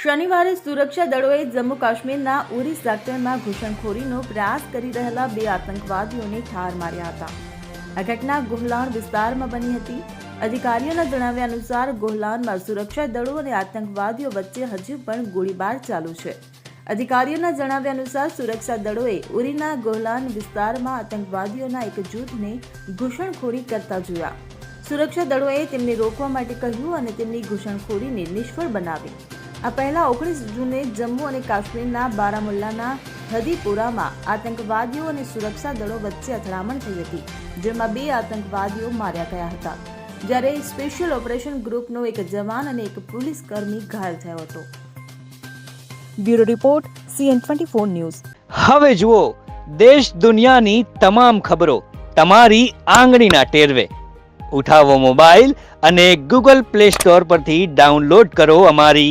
શનિવારે સુરક્ષા દળોએ જમ્મુ કાશ્મીરના ઉરી સેક્ટરમાં ઘૂસણખોરીનો પ્રયાસ કરી રહેલા બે આતંકવાદીઓને ઠાર માર્યા હતા. આ ઘટના ગોહલાણ વિસ્તારમાં બની હતી. અધિકારીઓના જણાવ્યા અનુસાર ગોહલાનમાં સુરક્ષા દળો અને આતંકવાદીઓ વચ્ચે હજુ પણ ગોળીબાર ચાલુ છે. અધિકારીઓના જણાવ્યા અનુસાર, સુરક્ષા દળોએ ઉરીના ગોહલાન વિસ્તારમાં આતંકવાદીઓના એક જૂથને ઘૂસણખોરી કરતા જોયા. સુરક્ષા દળોએ તેમને રોકવા માટે કહ્યું અને તેમની ઘૂસણખોરીને નિષ્ફળ બનાવી. આ પહેલા ઓગણીસ જૂને જમ્મુ અને કાશ્મીરના બારામુલ્લાના હદીપુરામાં આતંકવાદીઓ અને સુરક્ષા દળો વચ્ચે અથડામણ થઈ હતી, જેમાં બે આતંકવાદીઓ માર્યા ગયા હતા. જ્યારે સ્પેશિયલ ઓપરેશન ગ્રુપનો એક જવાન અને એક પોલીસ કર્મી ઘાયલ થયો હતો. Bureau report, CN twenty four news. હવે જુઓ, દેશ દુનિયાની તમામ ખબરો તમારી આંગળીના ટેરવે. ઉઠાવો મોબાઈલ અને ગૂગલ પ્લે સ્ટોર પરથી ડાઉનલોડ કરો અમારી